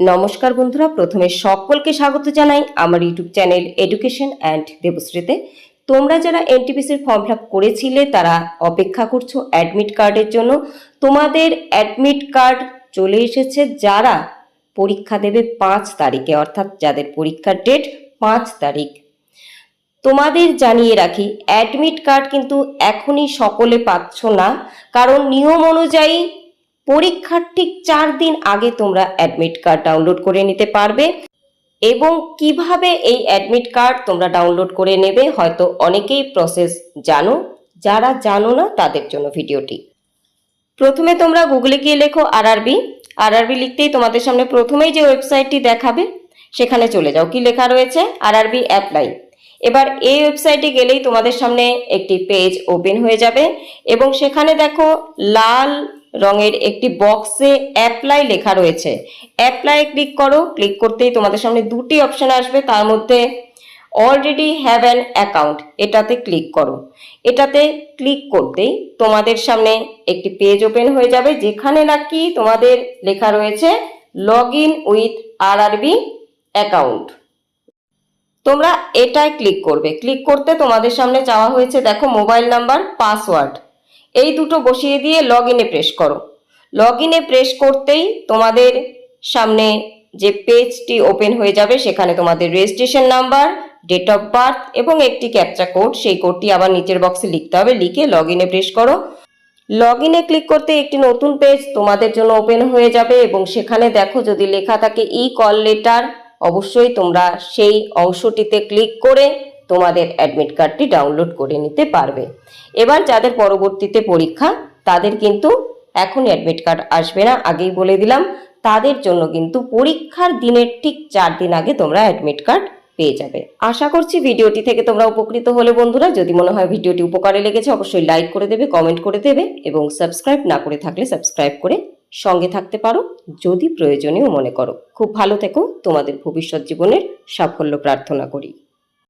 নমস্কার বন্ধুরা, প্রথমে সকলকে স্বাগত জানাই আমার ইউটিউব চ্যানেল এডুকেশন অ্যান্ড দেবশ্রীতে তোমরা যারা এনটিপিসির ফর্ম ফিল করেছিলে, তারা অপেক্ষা করছ অ্যাডমিট কার্ডের জন্য। তোমাদের অ্যাডমিট কার্ড চলে এসেছে যারা পরীক্ষা দেবে পাঁচ তারিখে, অর্থাৎ যাদের পরীক্ষার ডেট পাঁচ তারিখ। তোমাদের জানিয়ে রাখি অ্যাডমিট কার্ড কিন্তু এখনই সকলে পাচ্ছ না। কারণ নিয়ম অনুযায়ী পরীক্ষার ঠিক চার দিন আগে তোমরা অ্যাডমিট কার্ড ডাউনলোড করে নিতে পারবে এবং কীভাবে এই অ্যাডমিট কার্ড তোমরা ডাউনলোড করে নেবে হয়তো অনেকেই প্রসেস জানো, যারা জানো না তাদের জন্য ভিডিওটি। প্রথমে তোমরা গুগলে গিয়ে লেখো আরআরবি আরআরবি লিখতেই তোমাদের সামনে প্রথমেই যে ওয়েবসাইটটি দেখাবে, সেখানে চলে যাও। কি লেখা রয়েছে? আরআরবি অ্যাপ্লাই এবার এই ওয়েবসাইটে গেলেই তোমাদের সামনে একটি পেজ ওপেন হয়ে যাবে এবং সেখানে দেখো লাল রঙের একটি বক্সে অ্যাপ্লাই লেখা রয়েছে। অ্যাপ্লাই ক্লিক করো। ক্লিক করতেই তোমাদের সামনে দুটি অপশন আসবে। তার মধ্যে অলরেডি হ্যাভ অ্যান অ্যাকাউন্ট এটাতে ক্লিক করো। এটাতে ক্লিক করতেই তোমাদের সামনে একটি পেজ ওপেন হয়ে যাবে, যেখানে নাকি তোমাদের লেখা রয়েছে লগ ইন উইথ আর আরবি অ্যাকাউন্ট তোমরা এটাই ক্লিক করবে। ক্লিক করতে তোমাদের সামনে চাওয়া হয়েছে, দেখো মোবাইল নাম্বার পাসওয়ার্ড এই দুটো বসিয়ে দিয়ে লগ ইনে প্রেস করো। লগ ইনে প্রেস করতেই তোমাদের সামনে যে পেজটি ওপেন হয়ে যাবে, সেখানে তোমাদের registration number date of birth এবং একটি ক্যাপচা কোড সেই কোডটি আবার নিচের বক্সে লিখতে হবে। লিখে লগ ইনে প্রেস করো। লগ ইনে ক্লিক করতে একটি নতুন পেজ তোমাদের জন্য ওপেন হয়ে যাবে এবং সেখানে দেখো যদি লেখা থাকে ই কল লেটার অবশ্যই তোমরা সেই অংশটিতে ক্লিক করে তোমাদের অ্যাডমিট কার্ডটি ডাউনলোড করে নিতে পারবে। এবার যাদের পরবর্তীতে পরীক্ষা, তাদের কিন্তু এখন অ্যাডমিট কার্ড আসবে না। আগেই বলে দিলাম, তাদের জন্য কিন্তু পরীক্ষার দিনের ঠিক চার দিন আগে তোমরা অ্যাডমিট কার্ড পেয়ে যাবে। আশা করছি ভিডিওটি থেকে তোমরা উপকৃত হলে বন্ধুরা। যদি মনে হয় ভিডিওটি উপকারে লেগেছে, অবশ্যই লাইক করে দেবে কমেন্ট করে দেবে এবং সাবস্ক্রাইব না করে থাকলে সাবস্ক্রাইব করে সঙ্গে থাকতে পারো, যদি প্রয়োজনীয় মনে করো। খুব ভালো থেকো। তোমাদের ভবিষ্যৎ জীবনের সাফল্য প্রার্থনা করি।